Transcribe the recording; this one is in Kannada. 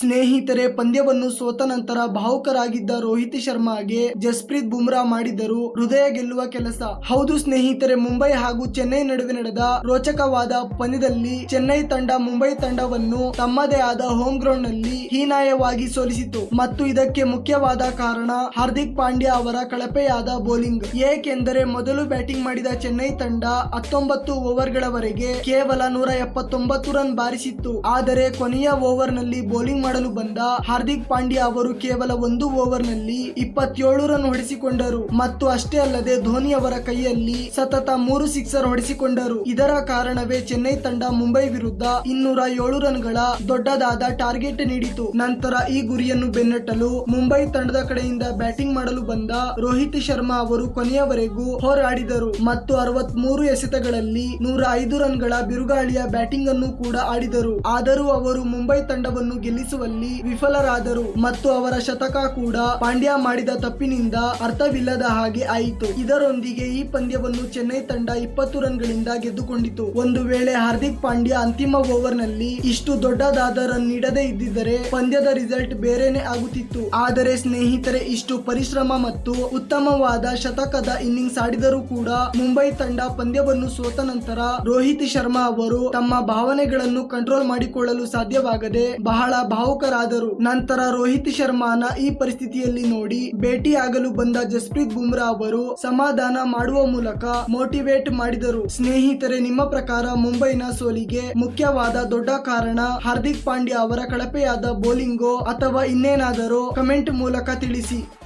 ಸ್ನೇಹಿತರೆ, ಪಂದ್ಯವನ್ನು ಸೋತ ನಂತರ ಭಾವುಕರಾಗಿದ್ದ ರೋಹಿತ್ ಶರ್ಮಾಗೆ ಜಸ್ಪ್ರೀತ್ ಬುಮ್ರಾ ಮಾಡಿದರು ಹೃದಯ ಗೆಲ್ಲುವ ಕೆಲಸ. ಹೌದು ಸ್ನೇಹಿತರೆ, ಮುಂಬೈ ಹಾಗೂ ಚೆನ್ನೈ ನಡುವೆ ನಡೆದ ರೋಚಕವಾದ ಪಂದ್ಯದಲ್ಲಿ ಚೆನ್ನೈ ತಂಡ ಮುಂಬೈ ತಂಡವನ್ನು ತಮ್ಮದೇ ಆದ ಹೋಮ್ ಗ್ರೌಂಡ್ನಲ್ಲಿ ಹೀನಾಯವಾಗಿ ಸೋಲಿಸಿತು. ಮತ್ತು ಇದಕ್ಕೆ ಮುಖ್ಯವಾದ ಕಾರಣ ಹಾರ್ದಿಕ್ ಪಾಂಡ್ಯ ಅವರ ಕಳಪೆಯಾದ ಬೌಲಿಂಗ್. ಏಕೆಂದರೆ ಮೊದಲು ಬ್ಯಾಟಿಂಗ್ ಮಾಡಿದ ಚೆನ್ನೈ ತಂಡ ಹತ್ತೊಂಬತ್ತು ಓವರ್ಗಳವರೆಗೆ ಕೇವಲ ನೂರ ಎಪ್ಪತ್ತೊಂಬತ್ತು ರನ್ ಬಾರಿಸಿತ್ತು. ಆದರೆ ಕೊನೆಯ ಓವರ್ನಲ್ಲಿ ಬೌಲಿಂಗ್ ಮಾಡಲು ಬಂದ ಹಾರ್ದಿಕ್ ಪಾಂಡ್ಯ ಅವರು ಕೇವಲ ಒಂದು ಓವರ್ನಲ್ಲಿ ಇಪ್ಪತ್ತೇಳು ರನ್ ಹೊಡೆಸಿಕೊಂಡರು. ಮತ್ತು ಅಷ್ಟೇ ಅಲ್ಲದೆ ಧೋನಿ ಅವರ ಕೈಯಲ್ಲಿ ಸತತ ಮೂರು ಸಿಕ್ಸರ್ ಹೊಡೆಸಿಕೊಂಡರು. ಇದರ ಕಾರಣವೇ ಚೆನ್ನೈ ತಂಡ ಮುಂಬೈ ವಿರುದ್ಧ ಇನ್ನೂರ ಏಳು ರನ್ಗಳ ದೊಡ್ಡದಾದ ಟಾರ್ಗೆಟ್ ನೀಡಿತು. ನಂತರ ಈ ಗುರಿಯನ್ನು ಬೆನ್ನಟ್ಟಲು ಮುಂಬೈ ತಂಡದ ಕಡೆಯಿಂದ ಬ್ಯಾಟಿಂಗ್ ಮಾಡಲು ಬಂದ ರೋಹಿತ್ ಶರ್ಮಾ ಅವರು ಕೊನೆಯವರೆಗೂ ಹೋರಾಡಿದರು. ಮತ್ತು ಅರವತ್ ಮೂರು ಎಸೆತಗಳಲ್ಲಿ ನೂರ ಐದು ರನ್ಗಳ ಬಿರುಗಾಳಿಯ ಬ್ಯಾಟಿಂಗ್ ಅನ್ನು ಕೂಡ ಆಡಿದರು. ಆದರೂ ಅವರು ಮುಂಬೈ ತಂಡವನ್ನು ಗೆಲ್ಲಿಸುವಲ್ಲಿ ವಿಫಲರಾದರು ಮತ್ತು ಅವರ ಶತಕ ಕೂಡ ಪಾಂಡ್ಯ ಮಾಡಿದ ತಪ್ಪಿನಿಂದ ಅರ್ಥವಿಲ್ಲದ ಹಾಗೆ ಆಯಿತು. ಇದರೊಂದಿಗೆ ಈ ಪಂದ್ಯವನ್ನು ಚೆನ್ನೈ ತಂಡ ಇಪ್ಪತ್ತು ರನ್ಗಳಿಂದ ಗೆದ್ದುಕೊಂಡಿತು. ಒಂದು ವೇಳೆ ಹಾರ್ದಿಕ್ ಪಾಂಡ್ಯ ಅಂತಿಮ ಓವರ್ನಲ್ಲಿ ಇಷ್ಟು ದೊಡ್ಡದಾದ ರನ್ ನೀಡದೇ ಇದ್ದಿದ್ದರೆ ಪಂದ್ಯದ ರಿಸಲ್ಟ್ ಬೇರೆನೆ ಆಗುತ್ತಿತ್ತು. ಆದರೆ ಸ್ನೇಹಿತರೆ, ಇಷ್ಟು ಪರಿಶ್ರಮ ಮತ್ತು ಉತ್ತಮವಾದ ಶತಕದ ಇನ್ನಿಂಗ್ಸ್ ಆಡಿದರೂ ಕೂಡ ಮುಂಬೈ ತಂಡ ಪಂದ್ಯವನ್ನು ಸೋತ ನಂತರ ರೋಹಿತ್ ಶರ್ಮಾ ಅವರು ತಮ್ಮ ಭಾವನೆಗಳನ್ನು ಕಂಟ್ರೋಲ್ ಮಾಡಿಕೊಳ್ಳಲು ಸಾಧ್ಯವಾಗದೆ ಬಹಳ ಭಾವುಕರಾದರು ನಂತರ ರೋಹಿತ್ ಶರ್ಮಾನ ಈ ಪರಿಸ್ಥಿತಿಯಲ್ಲಿ ನೋಡಿ ಭೇಟಿಯಾಗಲು ಬಂದ ಜಸ್ಪ್ರೀತ್ ಬುಮ್ರಾ ಅವರು ಸಮಾಧಾನ ಮಾಡುವ ಮೂಲಕ ಮೋಟಿವೇಟ್ ಮಾಡಿದರು. ಸ್ನೇಹಿತರೆ, ನಿಮ್ಮ ಪ್ರಕಾರ ಮುಂಬೈನ ಸೋಲಿಗೆ ಮುಖ್ಯವಾದ ದೊಡ್ಡ ಕಾರಣ ಹಾರ್ದಿಕ್ ಪಾಂಡ್ಯ ಅವರ ಕಳಪೆಯಾದ ಬೌಲಿಂಗೋ ಅಥವಾ ಇನ್ನೇನಾದರೂ? ಕಮೆಂಟ್ ಮೂಲಕ ತಿಳಿಸಿ.